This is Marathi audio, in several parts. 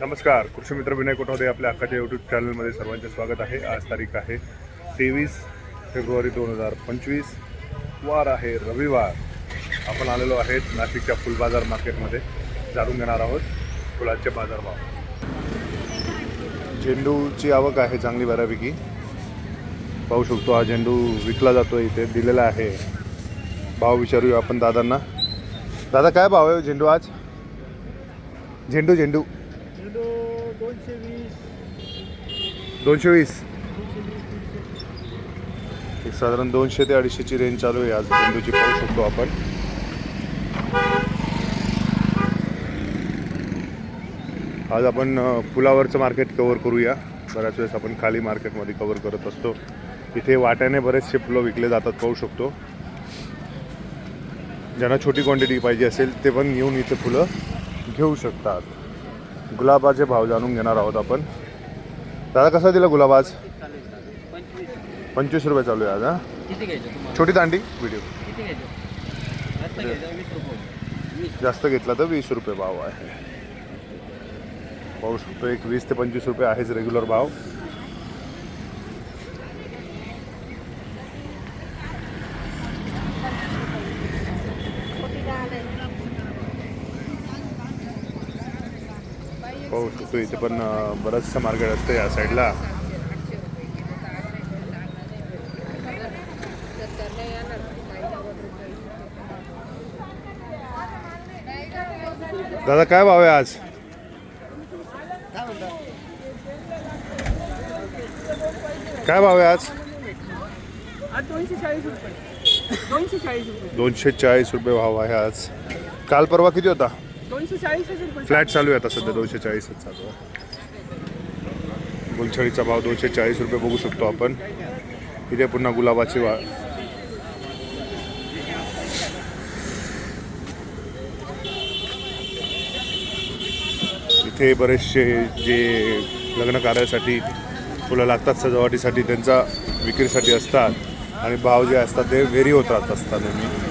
नमस्कार कृषी मित्र विनय कोठावदे आपल्या अक्काच्या यूट्यूब चॅनलमध्ये सर्वांचे स्वागत आहे. आज तारीख आहे तेवीस फेब्रुवारी दोन हजार पंचवीस. वार आहे रविवार. आपण आलेलो आहेत नाशिकच्या फुलबाजार मार्केटमध्ये. जाणून घेणार आहोत फुलांचे बाजारभाव. झेंडूची आवक आहे चांगली बऱ्यापैकी. पाहू शकतो हा झेंडू विकला जातो इथे दिलेला आहे. भाव विचारूया आपण दादांना. दादा काय भाव आहे हो झेंडू आज? झेंडू झेंडू. दोनशे वीस. दोनशे वीस एक साधारण दोनशे ते अडीचशेची रेंज चालू आहे. आज झेंडूची पाहू शकतो आपण. आज आपण फुलावरचं मार्केट कवर करूया. बऱ्याच वेळेस आपण खाली मार्केटमध्ये कवर करत असतो. इथे वाट्याने बरेचसे फुलं विकले जातात पाहू शकतो. ज्यांना छोटी क्वांटिटी पाहिजे असेल ते पण येऊन इथे फुलं घेऊ शकतात. गुलाबाचे भाव जाणून घेणार आहोत आपण. दादा कसा दिला गुलाब आज? पंचवीस रुपये चालू आहे आज हा? छोटी दांडी? व्हिडिओ. जास्त रुपये. घेतला तर वीस रुपये भाव आहे. पाहू शकतो एक वीस ते पंचवीस रुपये आहेच रेग्युलर भाव. पाहू शकतो इथे पण बरंचसं मार्केट असतं या साईडला. दादा काय भाव आहे आज? काय भाव आहे आज? दोनशे चाळीस रुपये भाव आहे आज. काल परवा किती होता? दोनशे चाळीसच रुपये फ्लॅट चालू आहे आता सध्या दोनशे चाळीसच चालू आहे. गुलछडीचा भाव दोनशे चाळीस रुपये बघू शकतो आपण. इथे पुन्हा गुलाबाची वा इथे बरेचसे जे लग्न कार्यासाठी फुलं लागतात सजावटीसाठी त्यांचा विक्रीसाठी असतात. आणि भाव जे असतात ते व्हेरी होत राहत असतात नेहमी.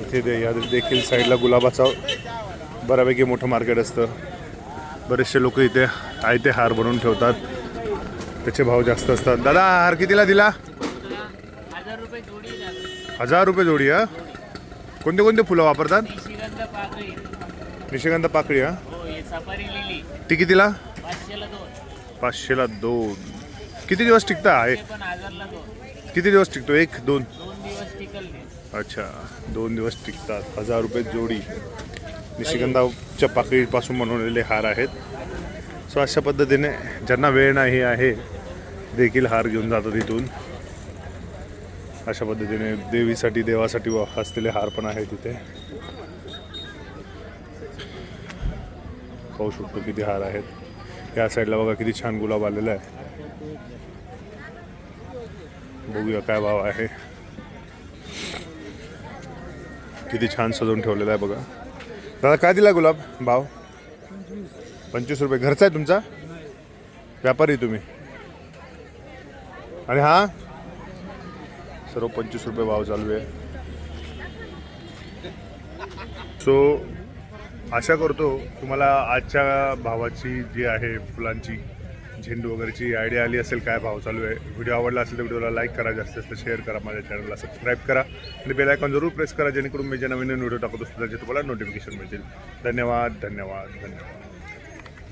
इथे दे- या देखील साईडला गुलाबाचा बऱ्यापैकी मोठं मार्केट असतं. बरेचसे लोक इथे आयते हार बनवून ठेवतात. त्याचे भाव जास्त असतात. दादा हार कितीला दिला? हजार रुपये जोडी हा? कोणते कोणते फुलं वापरतात? निशिगंध पाकळी हा? हो ती कितीला? पाचशेला दोन. किती दिवस टिकता? आहे ते पण हजारला दोन किती दिवस टिकतो? एक दोन? दोन दिवस टिकल ते अच्छा दोन दिवस टिकतात. हजार रुपये जोडी. निशिगंधाच्या पाकळीपासून बनवलेले हार आहेत. सो अशा पद्धतीने ज्यांना वेळ नाही आहे देखील हार घेऊन जातात इथून. अशा पद्धतीने देवीसाठी देवासाठी व असलेले हार पण आहेत इथे. पाहू शकतो किती हार आहेत. या साईडला बघा किती छान गुलाब आलेला आहे. बघूया काय भाव आहे. किती छान सजवून ठेवलेला आहे बघा. दादा काय दिला गुलाब भाव? पंचवीस रुपये. घरचा आहे तुमचा? व्यापारी तुम्ही. आणि हा? सर्व पंचवीस रुपये भाव चालू आहे. सो आशा करतो तुम्हाला आजच्या भावाची जी आहे फुलांची झेंडू वगैरेची आयडिया आली असेल काय भाव चालू आहे व्हिडिओ आवडला असेल तर व्हिडिओला लाईक करा जास्तीत जास्त शेअर करा माझ्या चॅनलला सबस्क्राईब करा. आणि बेल आयकॉन जरूर प्रेस करा जेणेकरून मी जे नवीन नवीन व्हिडिओ टाकत असतो त्याचे तुम्हाला नोटिफिकेशन मिळतील. धन्यवाद धन्यवाद धन्यवाद.